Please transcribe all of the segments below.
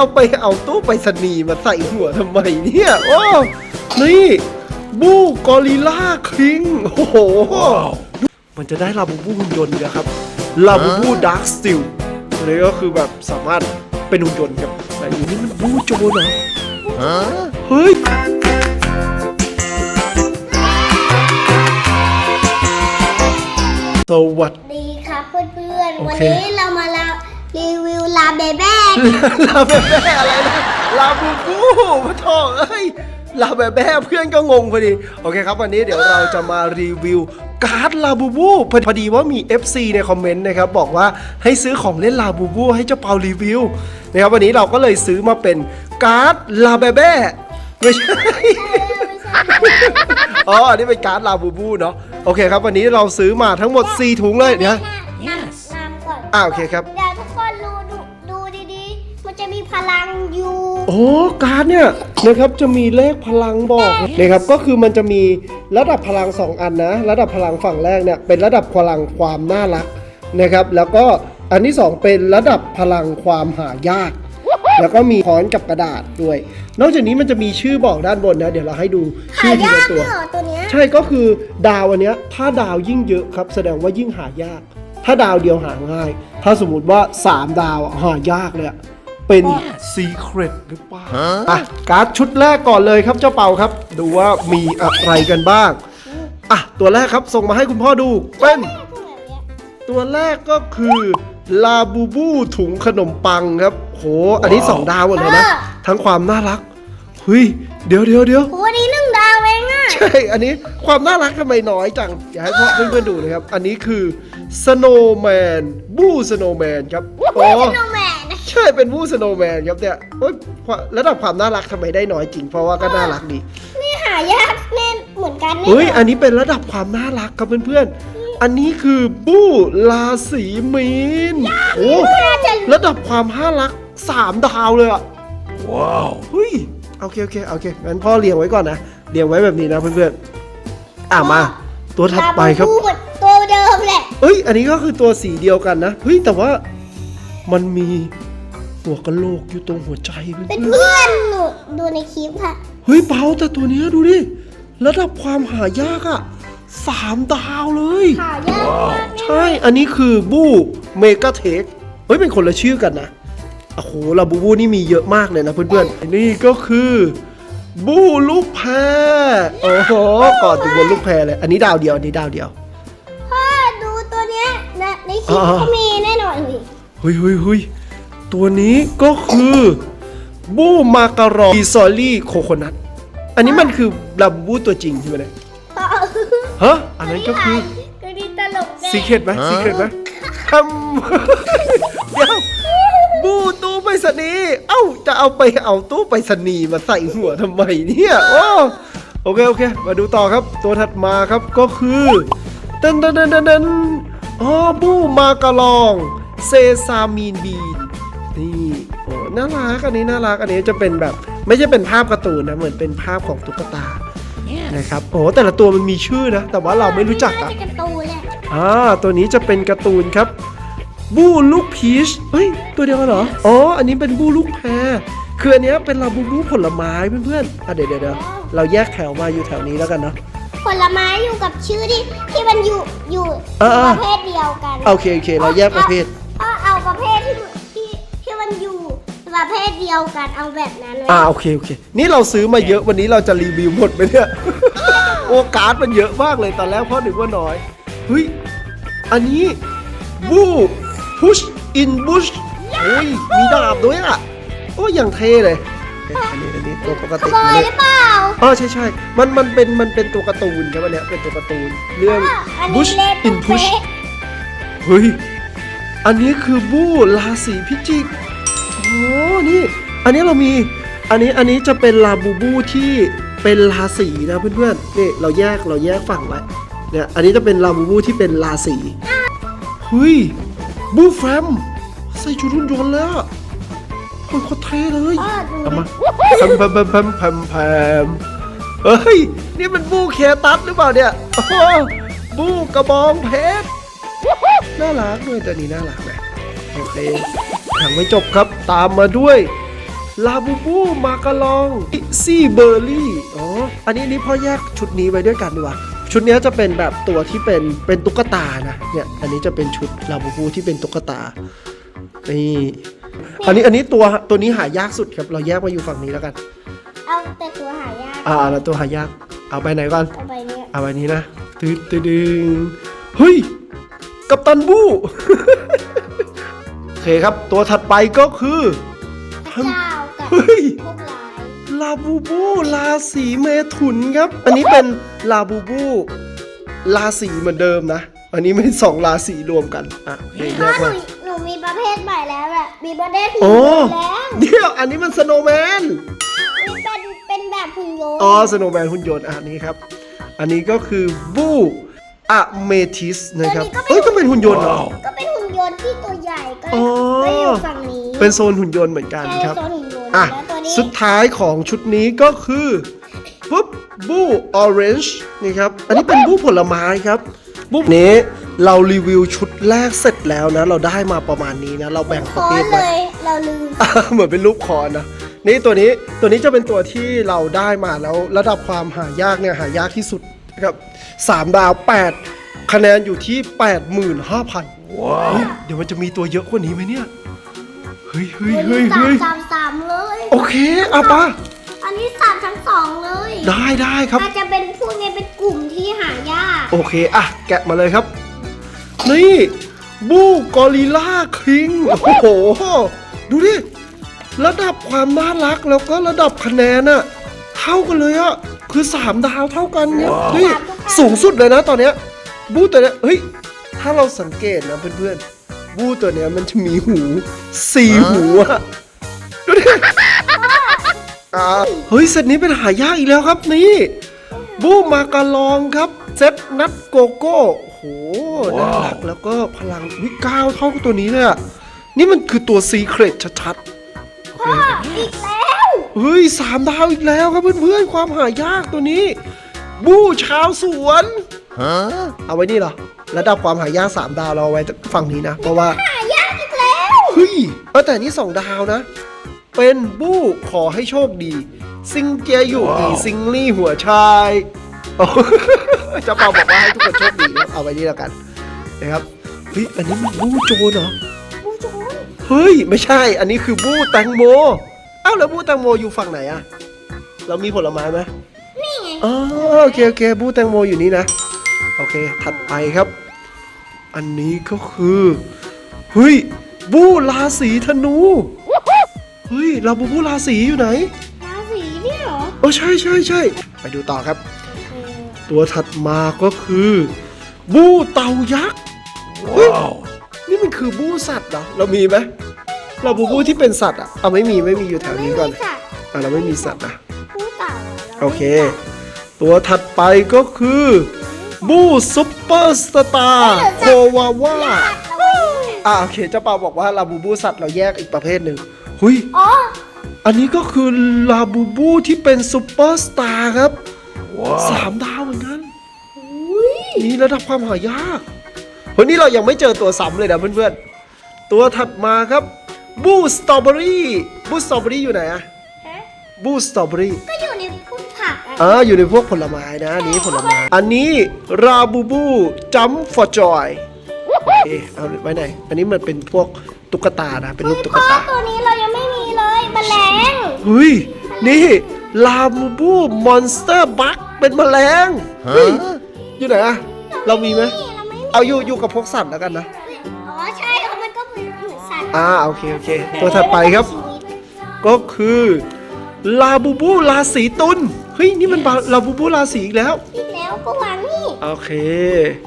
เอาไปเอาตู้ไปรษณีย์มาใส่หัวทำไมเนี่ย โอ้ นี่ บูกอริลล่าคิง โอ้โห มันจะได้ลาบูบูหุ่นยนต์นะครับ ลาบูบูดาร์คสติลอันนี้ก็คือแบบสามารถเป็นหุ่นยนต์ครับแต่อันนี้มันบูโจนเหรอเฮ้ยสวัสดีดีครับเพื่อนๆโอวันเคนี้เรามาลารีวิวลาเบเบ้ ลาแบแบ้อะไรนะลาบูบูพะทองเอ้ยลาแบแบ้เพื่อนก็งงพอดี โอเคครับวันนี้เดี๋ยวเราจะมารีวิวการ์ดลาบูบูพอดีว่ามี FC ในคอมเมนต์นะครับบอกว่าให้ซื้อของเล่นลาบูบูให้เจ้าเปารีวิวนะครับวันนี้เราก็เลยซื้อมาเป็นการ์ดลาแบแบ้ไม่ใช่อ๋ออันนี้เป็นการ์ดลาบูบูเนาะโอเคครับวันนี้เราซื้อมาทั้งหมด 4 ถุงเลยเนี่ยนำนำก่อนอ่าโอเคครับ เดี๋ยว จะมีพลังอยู่ โอ้การ์ดเนี่ยนะครับจะมีเลขพลังบอกนะครับก็คือมันจะมีระดับพลัง 2 อันนะ ระดับพลังฝั่งแรกเนี่ยเป็นระดับพลังความน่ารักนะครับ แล้วก็อันที่ 2 เป็นระดับพลังความหายาก แล้วก็มีค้อนกับกระดาษด้วย นอกจากนี้มันจะมีชื่อบอกด้านบนนะ เดี๋ยวเราให้ดูหาชื่อทียาละกตัวเหรอตัวเนี้ยใช่ก็คือดาวอันเนี้ยถ้าดาวยิ่งเยอะครับ แสดงว่ายิ่งหายาก ถ้าดาวเดียวหาง่าย ถ้าสมมติว่า 3 ดาวอะหายากเลยอะ เป็นซีเครตหรือเปล่าอะการ์ดชุดแรกก่อนเลยครับเจ้าเปาครับ ดูว่ามีอะไรกันบ้างอะตัวแรกครับส่งมาให้คุณพ่อดูเป็นตัวแรกก็คือลาบูบูถุงขนมปังครับ โห อันนี้2ดาวหมดเลยนะ ทั้งความน่ารักเฮ้ย เดี๋ยวเดี๋ยวเดี๋ยวโอ้นี่หนึ่งดาวเองอะ ใช่ อันนี้ความน่ารักทำไมน้อยจัง อยากให้พ่อเพื่อนๆดูนะครับ อันนี้คือ Snowman บูสโนว์แมนครับโอ้เป็นโนแมนนะใช่เป็นบูสโนว์แมนครับเนี่ยโอ้ยความระดับความน่ารักทำไมได้น้อยจริง เพราะว่าก็น่ารักดี นี่หายากแน่นเหมือนกันเฮ้ย อันนี้เป็นระดับความน่ารักครับเพื่อนๆ อันนี้คือบูลาสีมีน โอ้ น่าจะระดับความน่ารักสามดาวเลยอะว้าว เฮ้ย โอเคโอเคโอเคงั้นพ่อเรียงไว้ก่อนนะเรียงไว้แบบนี้นะเพื่อนๆอะมา ตัวถัดไปครับลาบูบูเหมือนตัวเดิมแหละเอ้ย อันนี้ก็คือตัวสีเดียวกันนะเฮ้ยแต่ว่ามันมีหัวกะโหลกอยู่ตรงหัวใจเพื่อนเป็นเพื่อนหนูดูในคลิปค่ะๆเฮ้ยเปาแต่ตัวเนี้ยดูดิระดับความหายากอะสามดาวเลย หายากมากใช่อันนี้คือบูเมกาเทคเฮ้ยเป็นคนละชื่อกันนะ โอ้โหลาบูบูนี่มีเยอะมากเลยนะเพื่อนๆ นี่ก็คือบูลูกแพรโอ้โหก่อนถึงบนลูกแพรเลย อันนี้ดาวเดียว อันนี้ดาวเดียวพ่อดูตัวเนี้ยนะในคลิปอ่าก็มีแน่นอนเลยเฮ้ยเฮ้ยเฮ้ยตัวนี้ก็คือบูมาการองดีซอรี่โคโคนัทอันนี้มันคือลาบูบูตัวจริงใช่ไหมเนี่ยพ่อฮะอันนั้นก็คือก็ดีตลกแน่ซีเครตไหมซีเครตไหมทำ เดี๋ยวบูตู้ไปรษณีย์เอ้าจะเอาไปเอาตู้ไปรษณีย์มาใส่หัวทำไมเนี่ยโอ้โอเคโอเค มาดูต่อครับ ตัวถัดมาครับก็คือตันตันตันตันตันอ๋อบูมาการองเซซามีนบีนนี่โอ้น่ารักอันนี้น่ารักอันนี้จะเป็นแบบ ไม่ใช่เป็นภาพการ์ตูนนะเหมือนเป็นภาพของตุ๊กตานะครับโอ้แต่ละตัวมันมีชื่อนะ แต่ว่าเราไม่รู้จักน่าอะจะการ์ตูนแหละอ่าตัวนี้จะเป็นการ์ตูนครับ บูลูกพีชเฮ้ย ตัวเดียวกันเหรอ อ๋อ อันนี้เป็นบูลูกแพรคืออันเนี้ยเป็นลาบูบูผลไม้เพื่อนๆอะเดี๋ยวเดี๋ยวเดี๋ยวเราแยกแถวมาอยู่แถวนี้แล้วกันเนาะผลไม้อยู่กับชื่อที่ที่มันอยู่อยู่อ่าประเภทเดียวกัน โอเคโอเคเราแยกประเภทเอาเอาประเภทที่ที่ที่มันอยู่ประเภทเดียวกันเอาแบบนั้นเลยอ่าโอเคโอเค นี่เราซื้อมาเยอะวันนี้เราจะรีวิวหมดไหมเนี่ยโอการ์ดมันเยอะมากเลยตอนแรกพ่อนึกว่าน้อยเฮ้ยอันนี้บู พุชอินบุชโอ้ยมีดาบด้วยอะโอ้ยอย่างเท่เลยเอ๊ะอันนี้อันนี้ตัวปกขติโมยมันหรือเปล่าอ๋อใช่ใช่มันมันเป็นมันเป็นตัวการ์ตูนครับอันเนี้ยเป็นตัวการ์ตูนเรื่องอะอันนี้ Bush เล่น in Push เฮ้ยอันนี้คือบูราศีพิจิกโอ้นี่ อันนี้เรามีอันนี้อันนี้จะเป็นลาบูบูที่เป็นราศีนะเพื่อนๆนี่เราแยกเราแยกฝั่งไว้เนี่ยอันนี้จะเป็นลาบูบูที่เป็นราศีเฮ้ย บูแฟมใส่ชุดหุ่นยนต์แล้วอะโอ้ยโคตรเท่เลยพ่อดูเอาดิมาแพมแพมแพมแพมแพมแพมเฮ้ย นี่มันบูเคตัสหรือเปล่าเนี่ยโอ้โหบูกระบองเพชร น่ารักด้วยตัวนี้น่ารักนะโอเคยังไม่จบครับตามมาด้วย ลาบูบูมากาลองซี่เบอร์รี่ อ๋อ อันนี้นี่พ่อแยกชุดนี้ไว้ด้วยกันดีกว่า ชุดเนี้ยจะเป็นแบบตัวที่เป็นเป็นตุ๊กตานะเนี่ยอันนี้จะเป็นชุดลาบูบูที่เป็นตุ๊กตานี่อันนี้อันนี้ตัวตัวนี้หายากสุดครับ เราแยกมาอยู่ฝั่งนี้แล้วกัน เอาแต่ตัวหายากอ่าแล้วตัวหายาก เอาไปไหนก่อนเอาไปเนี่ยเอาไปนี้นะตึ๊ดตึ๊ดดึงเฮ้ยกัปตันบูโอเคครับ ตัวถัดไปก็คือพระเจ้ากับเฮ้ยพวกร้าย ลาบูบูลาสีเมถุนครับ อันนี้เป็นลาบูบูลาสีเหมือนเดิมนะ อันนี้ไม่สองลาสีรวมกัน อะโอเคแยพ่อกหนูมาหนูมีประเภทใหม่แล้วแหละมีประเภทหุ่นโอ้ยนต์แล้วเดี๋ยวอันนี้มันสโนว์แมน มีเป็นเป็นแบบหุ่นยนต์อ๋อสโนว์แมนหุ่นยนต์อะอันนี้ครับ อันนี้ก็คือบูอะเมทิสนะครับ เอ้ยก็เป็นหุ่นยนต์เหรอ ก็เป็นหุ่นยนต์ที่ตัวใหญ่ก็อ๋อ ก็อยู่ฝั่งนี้เป็นโซนหุ่นยนต์เหมือนกันใช่ครับโซนหุ่นยนต์ อะแล้วตัวนี้สุดท้ายของชุดนี้ก็คือปุ๊บบูออเรนจ์นี่ครับ อันนี้เป็นบูผลไม้ครับบูนี้เรารีวิวชุดแรกเสร็จแล้วนะ เราได้มาประมาณนี้นะ เราแบ่งปคระอเภทเลไว้ยเราลืมอะเหมือนเป็นรูปคอนนะนี่ตัวนี้ตัวนี้จะเป็นตัวที่เราได้มาแล้วระดับความหายากเนี่ยหายากที่สุดนะครับสามดาว 8 คะแนนอยู่ที่ 85,000 ว้าว เดี๋ยวมันจะมีตัวเยอะกว่านี้ไหมเนี่ย เฮ้ยเฮ้ยเฮ้ยสามเฮ้ยสามสามเลยโอเคอะปะอันนี้สามทั้งสองเลยได้ได้ครับอาจจะเป็นพวกนี้เป็นกลุ่มที่หายากโอเคอะแกะมาเลยครับ นี่บูกอริลล่าคิงโอ้โหดูดิระดับความน่ารักแล้วก็ระดับคะแนนอะเท่ากันเลยอะคือ3ดาวเท่ากันเนี่ยนี่สูงสุดเลยนะตอนเนี้ยบูตัวเนี้ยเฮ้ยถ้าเราสังเกตนะเพื่อนๆ บูตัวเนี้ยมันจะมีหูสี่หูอะดูดิอ่าเฮ้ยเซตนี้เป็นหายากอีกแล้วครับนี่ บูมากาลองครับเซตนัดโกโก้โอ้โหน่ารักแล้วก็พลังวิก้าวเท่ากับตัวนี้เลยอะนี่มันคือตัวซีเครตชัดๆโอเคอีกแล้วเฮ้ยสามดาวอีกแล้วครับเพื่อนๆความหายากตัวนี้ บูชาวสวนเอาไว้นี่เหรอ ระดับความหายากสามดาวเราเอาไว้ฝั่งนี้นะ เพราะว่าหายากอีกแล้วเฮ้ยเออแต่นี่สองดาวนะ เป็นบู้ขอให้โชคดี ซิงเจียอยู่อีซิงลี่หัวชายโอ้เจ้าเปาบอกว่าให้ทุกคนโชคดีนะเอาไว้นี่แล้วกันนะครับเฮ้ยอันนี้มันบู้โจรเหรอบูโจนเฮ้ยไม่ใช่ อันนี้คือบู้แตงโมเอ้าแล้วบู้แตงโมอยู่ฝั่งไหนอะเรามีผลไม้ไหมนี่ไงอ๋อโอเคโอเคบู้แตงโมอยู่นี่นะ โอเค ถัดไปครับ อันนี้ก็คือเฮ้ยบู้ราศีธนูเฮ้ยเราบูบูราศีอยู่ไหนราศีเนี่ยเหรอโอ้ใช่ใช่ใช่ไปดูต่อครับเออตัวถัดมาก็คือ บู้เต่ายักษ์เฮ้ยนี่มันคือบู้สัตว์เหรอเรามีไหมเราบูบูที่เป็นสัตว์อะเอาไม่มีไม่มีอยู่แถวไม่นี้มีก่อนสัตว์อะเราไม่มีสัตว์นะผู้เต่าะราโอเคไม่มีสัตว์ตัวถัดไปก็คือ บูซุปเปอร์สตาร์โควาว่าสัตว์เราไม่มีอ่าโอเคเจ้าเปาบอกว่าลาบูบูสัตว์เราแยกอีกประเภทหนึ่งหุยอ๋อ อันนี้ก็คือลาบูบูที่เป็นซุปเปอร์สตาร์ครับสามดาวเหมือนกันอุ้ยนี่ระดับความหายากวันนี้เรายังไม่เจอตัวซ้ำเลยนะเพื่อนๆ ตัวถัดมาครับบูสตรอเบอรี่บูสตรอเบอรี่อยู่ไหนอะฮะบูสตรอเบอรี่ก็อยู่ในพื ชผักอะอ่าอยู่ในพวกผลไม้นะอันนี้ผลไม้ อันนี้ราบูบูจัมฟอร์จอยโอเคเอาไว้ไหน อันนี้มันเป็นพวกตุ๊กตานะเป็นรูปตุ๊กเพราะตา ตัวนี้เรายังไม่มีเลยแมลงเฮ้ย นี่ลาบูบูมอนสเตอร์บัคเป็นแมลงเฮ้ยอยู่ไหนอะเรามีไหมนี่เราไม่มีเอาอยู่อยู่กับพวกสัตว์แล้วกันนะ อ๋อใช่เพราะมันก็เหมือนเหมือนสัตว์อ่าโอเคโอเค ตัวถัดไปครับ ก็คือลาบูบูราศีตุล เฮ้ยนี่มันลาบูบูราศีอีกแล้ว อีกแล้วก็วางนี่โอเค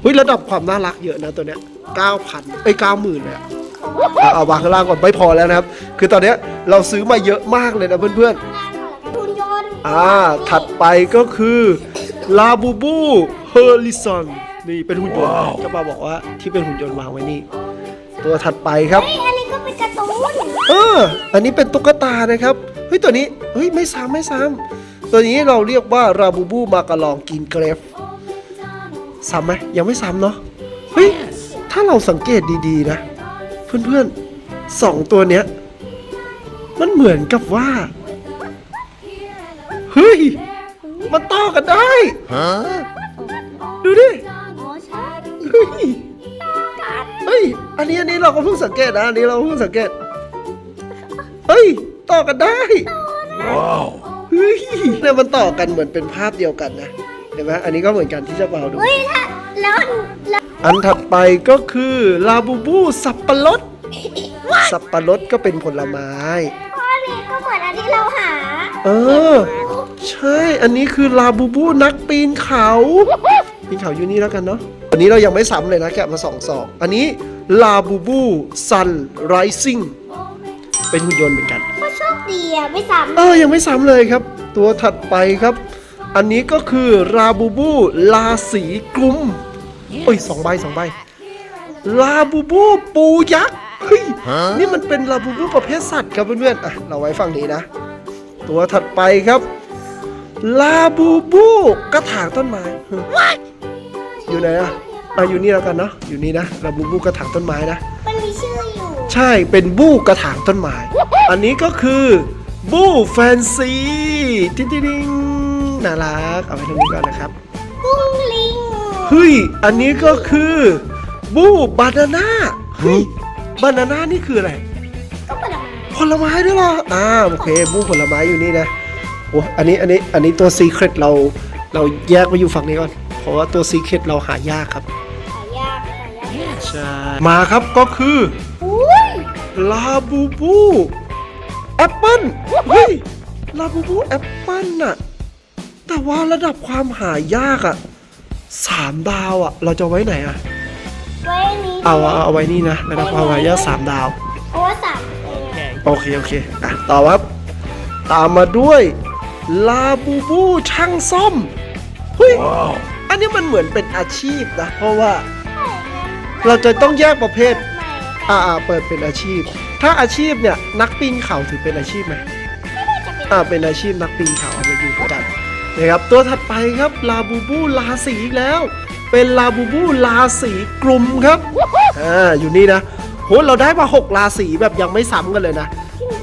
เฮ้ยระดับความน่ารักเยอะนะตัวเนี้ย9,000เอ้ย90,000เลยอะเอาเอาวางข้างล่างก่อนไม่พอแล้วนะครับ คือตอนเนี้ยเราซื้อมาเยอะมากเลยนะเพื่อนหุ่นยนต์ๆ อ่า ถัดไปก็คือลาบูบูเฮอริซอนนี่เป็นหุ่นยนต์เจ้าปาบอกว่าที่เป็นหุ่นยนต์วางไว้นี่ ตัวถัดไปครับ เฮ้ยอันนี้ก็เป็นการ์ตูน เออ อันนี้เป็นตุ๊กตานะครับ เฮ้ยตัวนี้ เฮ้ยไม่ซ้ำไม่ซ้ำ ตัวนี้เราเรียกว่าราบูบูมากาลองกินเกรฟซ้ำไหมยังไม่ซ้ำเนาะเฮ้ยถ้าเราสังเกตดีๆนะ เพื่อนๆสองตัวเนี้ย มันเหมือนกับว่า เฮ้ย มันต่อกันได้ดูดิเฮ้ยเฮ้ย อันนี้อันนี้เราก็เพิ่งสังเกตนะ อันนี้เราเพิ่งสังเกต เฮ้ย ต่อกันได้เฮ้ยเนี่ยมันต่อกันเหมือนเป็นภาพเดียวกันนะ เห็นไหมอันนี้ก็เหมือนกันที่เจะเบาดูเฮ้ยถ้าแล้วแล้วอันถัดไปก็คือลาบูบูสับปะรด สับปะรดก็เป็นผลไม้ ข้อนี้ก็เหมือนอันที่เราหาเออ ใช่ อันนี้คือลาบูบูนักปีนเขาปีนเขาอยู่นี่แล้วกันเนาะอันนี้เรายังไม่ซ้ำเลยนะแกะมาสองสองอันนี้ลาบูบูซันไรซิ่งเป็นหุ่นยนต์เหมือนกัน ก็โชคดีอะไม่ซ้เออยังไม่ซ้ำเลยครับ ตัวถัดไปครับ อันนี้ก็คือราบูบูลาสีกลุ่มเอ้ยสองใบสองใบลาบูบูปูยักษ์เฮ้ยนี่มันเป็นลาบูบูประเภทสัตว์ครับเพื่อนๆอะเราไว้ฝั่งนี้นะ ตัวถัดไปครับลาบูบูกระถางต้นไม้เฮ้ยอยู่ไหนอะอะอยู่นี่แล้วกันเนาะอยู่นี่นะลาบูบูกระถางต้นไม้นะำมันมีชื่ออยู่ ใช่เป็นบู้กระถางต้นไม้ อันนี้ก็คือบู้แฟนซีติ๊งติ๊งติ๊งน่ารัก เอาไว้ตรงนี้ก่อนนะครับบุ้งลิงเฮ้ยอันนี้ก็คือบู้บานาน่าเฮ้ยบานาน่านี่คืออะไรก็ผลไม้ผลไม้ด้วยเหรออ่าโอเคบู้ผลไม้อยู่นี่นะโอ้อันนี้อันนี้อันนี้ตัวซีเครตเราเราแยกไปอยู่ฝั่งนี้ก่อน เพราะว่าตัวซีเครตเราหายากครับหายากหายากใช่มาครับก็คืออุ้ย ลาบูบูแอปเปิ้ลเฮ้ยลาบูบูแอปเปิ้ลน่ะ แต่ว่าระดับความหายากอะสามดาวอะเราจะไว้ไหนอะไว้นี้เอาเอาเอาไว้นี่นะระดับความหายากสามดาวเพราะว่าสามเองอะโอเคโอเคอะต่อครับ ตามมาด้วยลาบูบูช่างซ่อมเฮ้ยอันนี้มันเหมือนเป็นอาชีพนะ เพราะว่าเราจะต้องแยกประเภทใหม่ อ่าอ่าเปิดเป็นอาชีพ ถ้าอาชีพเนี่ยนักปีนเขาถือเป็นอาชีพไหมจะเป็นอ่าเป็นอาชีพนักปีนเขาเอามาอยู่ด้วยกันนะครับตัวถัดไปครับลาบูบูลาสีอีกแล้ว เป็นลาบูบูลาสีกลุ่มครับอ่าอยู่นี่นะโหเราได้มา 6 ราศีแบบยังไม่ซ้ำกันเลยนะ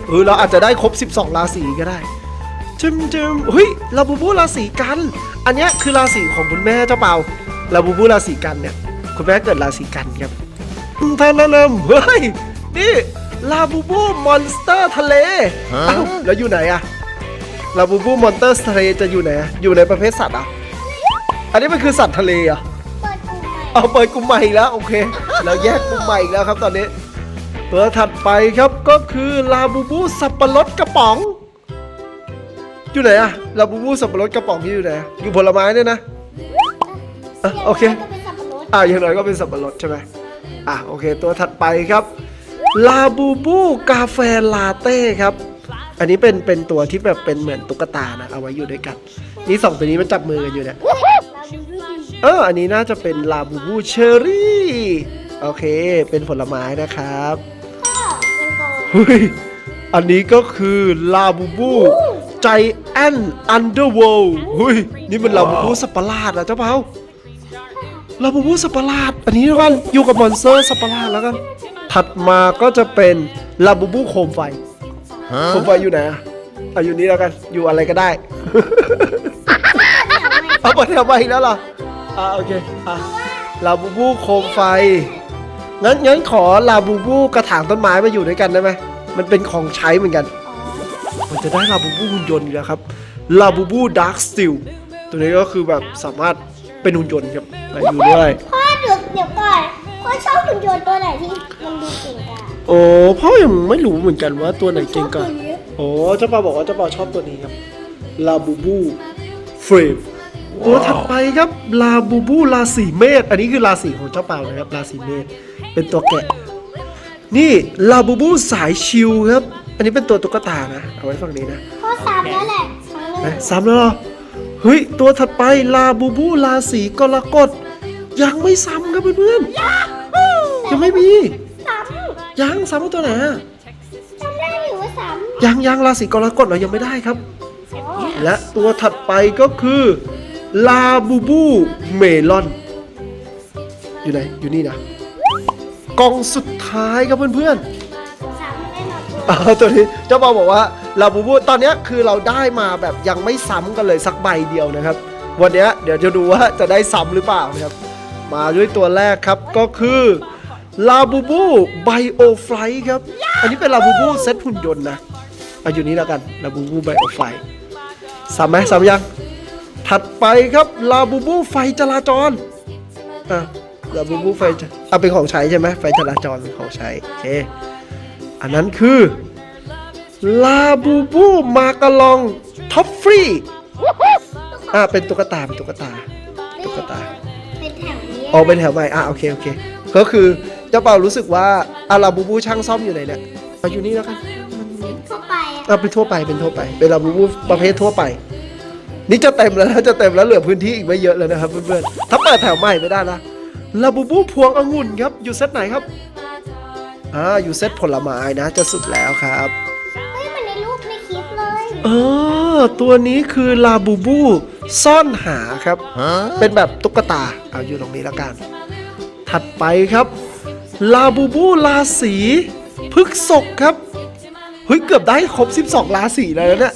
เออเราอาจจะได้ครบ 12 ราศีก็ได้จิมจิมเฮ้ยลาบูบูราศีกัน อันเนี้ยคือราศีของคุณแม่เจ้าเปาลาบูบูราศีกันเนี่ยคุณแม่เกิดราศีกันครับ ท่านนำเฮ้ย นี่ ลาบูบูมอนสเตอร์ทะเลเอ้าแล้วอยู่ไหนอะลาบูบูมอนสเตอร์ทะเลจะอยู่ไหนอะอยู่ในประเภทสัตว์อะอันนี้มันคือสัตว์ทะเลอะเปิดกลุ่มใหม่เอาเปิดกลุ่มใหม่อีกแล้วโอเค เราแยกกลุ่มใหม่อีกแล้วครับตอนนี้ ตัวถัดไปครับก็คือลาบูบูสับปะรดกระป๋อง อยู่ไหนอะลาบูบูสับปะรดกระป๋องที่อยู่ไหนอะอยู่ผลไม้เนี่ยนะอะโอเคก็เป็นสับปะรดอะอย่างน้อยก็เป็นสับปะรดใช่ไหม อะโอเค ตัวถัดไปครับลาบูบูกาแฟลาเต้ครับ อันนี้เป็นเป็นตัวที่แบบเป็นเหมือนตุ๊กตานะเอาไว้อยู่ด้วยกันนี่สองตัวนี้มันจับมือกันอยู่เนี่ยเอออันนี้น่าจะเป็นลาบูบูเชอร์รี่โอเค เป็นผลไม้นะครับเฮ้ยอันนี้ก็คือลาบูบูใจแอนอันเดอร์เวิลด์เฮ้ยนี่มันลาบูบูสัตว์ปะหลาดนะเจ้าเปา ลาบูบูสัตว์ประหลาด อันนี้ด้วกันอยู่กับมอนสเตอร์สัตว์ประหลาดแล้วกัน ถัดมาก็จะเป็นลาบูบูโคมไฟ โคมไฟอยู่ไหนอะอะอยู่นี่แล้วกัน อยู่อะไรก็ได้ เอาไปทำไมอีกแล้วเหรอ อ่าโอเค อะลาบูบูโคมไฟ งั้นงั้นขอลาบูบูกระถางต้นไม้มาอยู่ด้วยกันได้ไหม มันเป็นของใช้เหมือนกัน มันจะได้ลาบูบูหุ่นยนต์อีกแล้วครับ ลาบูบูดาร์คสติล ตัวนี้ก็คือแบบสามารถ เป็นหุ่นยนต์ครับมาอยู่ด้วยพ่อเดี๋ยวเดี๋ยวก่อนพ่อชอบหุ่นยนต์ตัวไหนที่มันดูเก่งกาจโอ้พ่อยังไม่รู้เหมือนกันว่าตัวไหนเก่งกว่าชอบตัวนี้โอ้เจ้าปาบอกว่าเจ้าปาชอบตัวนี้ครับลาบูบูเฟรมตัวถัดไปครับลาบูบูราศีเมษอันนี้คือราศีของเจ้าเปานะครับราศีเมษเป็นตัวแกะ นี่ลาบูบูสายชิลครับ อันนี้เป็นตัวตุ๊กตานะ เอาไว้ฝั่งนี้นะพ่อซ้ำแล้วแหละครั้งหนึ่นะงซ้ำแล้วเหรอ เฮ้ย ตัวถัดไปลาบูบูราศีกรกฎยังไม่ซ้ำครับเพื่อนๆยังไม่มีซ้ยังซ้ำกับตัวไหนอะำจำได้อยู่ว่าซ้ยังยังราศีกรกฎเรายังไม่ได้ครับำอ๋อและตัวถัดไปก็คือลาบูบูเมลอน อยู่ไหนอยู่นี่นะกล่องสุดท้ายครับเพื่อนซ้ำแน่นอนตัวอ๋อตัวนี้เจ้าบอลบอกว่า ลาบูบูตอนนี้คือเราได้มาแบบยังไม่ซ้ำกันเลยสักใบเดียวนะครับ วันนี้เดี๋ยวจะดูว่าจะได้ซ้ำหรือเปล่านะครับ มาด้วยตัวแรกครับก็คือลาบูบูไบโอไฟครับ อันนี้เป็นลาบูบูเซตหุ่นยนต์นะเอาอยู่นี้แล้วกันลาบูบูไบโอไฟซ้ำไหมซ้ำยัง ถัดไปครับลาบูบูไฟจราจรอะลาบูบูไฟจะอะเป็นของใช้ใช่ไหมไฟจราจรเป็นของใช้โอเคอันนั้นคือ ลาบูบูมากะลองท็อฟฟรีอะเป็นตุ๊กตาเป็นตุ๊กตาตุ๊กตาเป็นแถวนี้ออกเป็นแถวใหม่อะโอเคโอเค ก็คือเจ้าเปารู้สึกว่าอาลาบูบูช่างซ่อมอยู่ไหนเนี่ยเอาอยู่นี่แล้วกันทั่วไปอะเอาเป็นทั่วไปเป็นทั่วไปเป็นลาบูบูประเภททั่วไป นี่จะเต็มแล้วนะจะเต็มแล้วเหลือพื้นที่อีกไม่เยอะแล้วนะครับเพื่อนๆถ้าเปิดแถวใหม่ไม่ได้นะลาบูบูพวงองุ่นครับอยู่เซตไหนครับอ่าอยู่เซตผลไม้นะจะสุดแล้วครับ เลยเออ ตัวนี้คือลาบูบูซ่อนหาครับ เป็นแบบตุ๊กตา เอาอยู่ตรงนี้แล้วกัน ถัดไปครับ ลาบูบูลาสีพฤกษกครับ เฮ้ย เกือบได้ครบ 12 ราศีแล้วนะเนี่ย